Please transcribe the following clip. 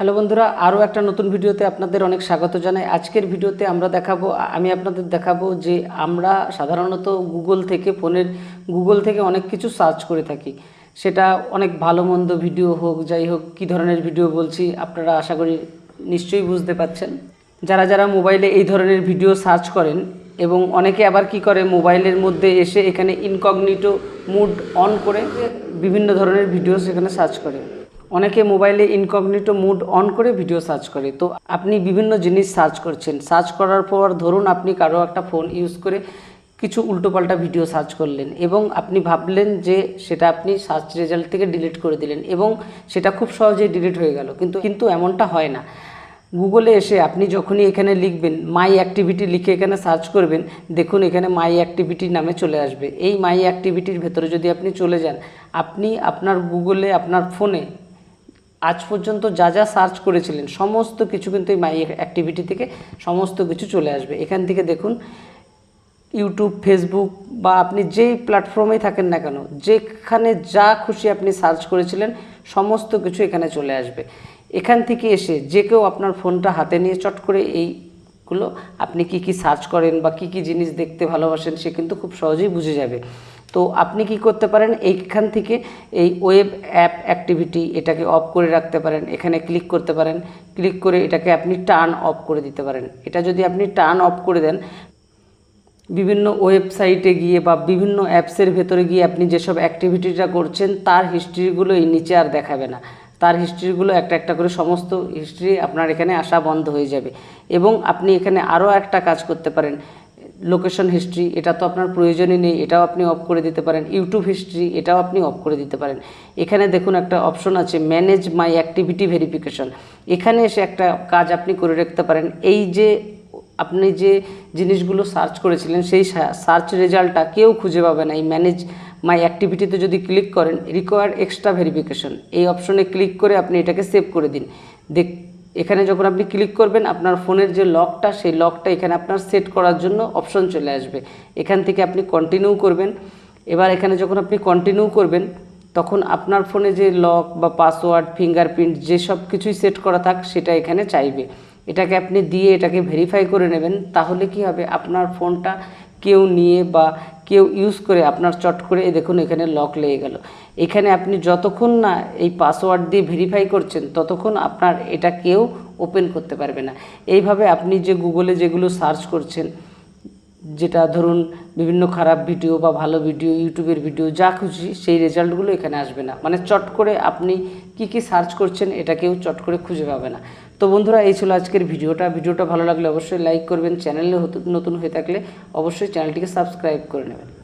Hello বন্ধুরা, আরও একটা নতুন ভিডিওতে আপনাদের অনেক স্বাগত জানাই। আজকের ভিডিওতে আমরা দেখাবো, আমি আপনাদের দেখাবো যে আমরা সাধারণত গুগল থেকে, ফোনের গুগল থেকে অনেক কিছু সার্চ করে থাকি। সেটা অনেক ভালো মন্দ ভিডিও হোক, যাই হোক, কী ধরনের ভিডিও বলছি আপনারা আশা করি নিশ্চয়ই বুঝতে পাচ্ছেন যারা যারা মোবাইলে এই ধরনের ভিডিও সার্চ করেন এবং অনেকে আবার কি করে, মোবাইলের মধ্যে এসে এখানে ইনকগনিটো মুড অন করে বিভিন্ন ধরনের ভিডিও সেখানে সার্চ করে। অনেকে মোবাইলে ইনকগনিটো মুড অন করে ভিডিও সার্চ করে। তো আপনি বিভিন্ন জিনিস সার্চ করছেন। সার্চ করার পর ধরুন আপনি কারও একটা ফোন ইউজ করে কিছু উল্টোপাল্টা ভিডিও সার্চ করলেন এবং আপনি ভাবলেন যে সেটা আপনি সার্চ রেজাল্ট থেকে ডিলিট করে দিলেন এবং সেটা খুব সহজেই ডিলিট হয়ে গেল। কিন্তু কিন্তু এমনটা হয় না। গুগলে এসে আপনি যখনই এখানে লিখবেন মাই অ্যাক্টিভিটি লিখে এখানে সার্চ করবেন, দেখুন এখানে মাই অ্যাক্টিভিটি নামে চলে আসবে। এই মাই অ্যাক্টিভিটির ভেতরে যদি আপনি চলে যান, আপনি আপনার গুগলে, আপনার ফোনে আজ পর্যন্ত যা যা সার্চ করেছিলেন, সমস্ত কিছু কিন্তু এই মাই অ্যাক্টিভিটি থেকে সমস্ত কিছু চলে আসবে। এখান থেকে দেখুন ইউটিউব ফেসবুক বা আপনি যেই প্ল্যাটফর্মে থাকেন না কেন, যেখানে যা খুশি আপনি সার্চ করেছিলেন, সমস্ত কিছু এখানে চলে আসবে। এখান থেকে এসে যে কেউ আপনার ফোনটা হাতে নিয়ে চট করে এইগুলো আপনি কি কি সার্চ করেন বা কি কি জিনিস দেখতে ভালোবাসেন, সে কিন্তু খুব সহজেই বুঝে যাবে। তো আপনি কি করতে পারেন? এইখান থেকে এই ওয়েব অ্যাপ অ্যাক্টিভিটি এটাকে অফ করে রাখতে পারেন। এখানে ক্লিক করতে পারেন। ক্লিক করে এটাকে আপনি টার্ন অফ করে দিতে পারেন। এটা যদি আপনি টার্ন অফ করে দেন, বিভিন্ন ওয়েবসাইটে গিয়ে বা বিভিন্ন অ্যাপসের ভেতরে গিয়ে আপনি যেসব অ্যাক্টিভিটিটা করছেন, তার হিস্ট্রিগুলো এই নিচে আর দেখাবে না। তার হিস্ট্রিগুলো একটা একটা করে সমস্ত হিস্ট্রি আপনার এখানে আসা বন্ধ হয়ে যাবে। এবং আপনি এখানে আরও একটা কাজ করতে পারেন। লোকেশন হিস্ট্রি এটা তো আপনার প্রয়োজনই নেই, এটাও আপনি অফ করে দিতে পারেন। ইউটিউব হিস্ট্রি এটাও আপনি অফ করে দিতে পারেন। এখানে দেখুন একটা অপশন আছে ম্যানেজ মাই অ্যাক্টিভিটি ভেরিফিকেশন এখানে এসে একটা কাজ আপনি করে রাখতে পারেন। এই যে আপনি যে জিনিসগুলো সার্চ করেছিলেন, সেই সার্চ রেজাল্টটা কেউ খুঁজে পাবে না। এই ম্যানেজ মাই অ্যাক্টিভিটিতে যদি ক্লিক করেন রিকোয়ার্ড এক্সট্রা ভেরিফিকেশন এই অপশনে ক্লিক করে আপনি এটাকে সেভ করে দিন। দেখ এখানে যখন আপনি ক্লিক করবেন, আপনার ফোনের যে লকটা সেই লকটা এখানে আপনার সেট করার জন্য অপশন চলে আসবে। এখান থেকে আপনি কন্টিনিউ করবেন। এবার এখানে যখন আপনি কন্টিনিউ করবেন, তখন আপনার ফোনে যে লক বা পাসওয়ার্ড ফিঙ্গারপ্রিন্ট যেসব কিছুই সেট করা থাক, সেটা এখানে চাইবে। এটাকে আপনি দিয়ে এটাকে ভেরিফাই করে নেবেন, তাহলে কি হবে? আপনার ফোনটা কেউ নিয়ে বা কেউ ইউজ করে আপনার চট করে দেখুন, এখানে লক লেগে গেল। এখানে আপনি যতক্ষণ না এই পাসওয়ার্ড দিয়ে ভেরিফাই করছেন, ততক্ষণ আপনার এটা কেউ ওপেন করতে পারবে না। এইভাবে আপনি যে গুগলে যেগুলো সার্চ করছেন যেটা ধরুন বিভিন্ন খারাপ ভিডিও বা ভালো ভিডিও, ইউটিউবের ভিডিও, যা খুশি সেই রেজাল্টগুলো এখানে আসবে না। মানে চট করে আপনি কি কি সার্চ করছেন এটা কেউ চট করে খুঁজে পাবে না। তো বন্ধুরা, এই ছিল আজকের ভিডিওটা। ভিডিওটা ভালো লাগলে অবশ্যই লাইক করবেন। চ্যানেলে নতুন হয়ে থাকলে অবশ্যই চ্যানেলটিকে সাবস্ক্রাইব করে নেবেন।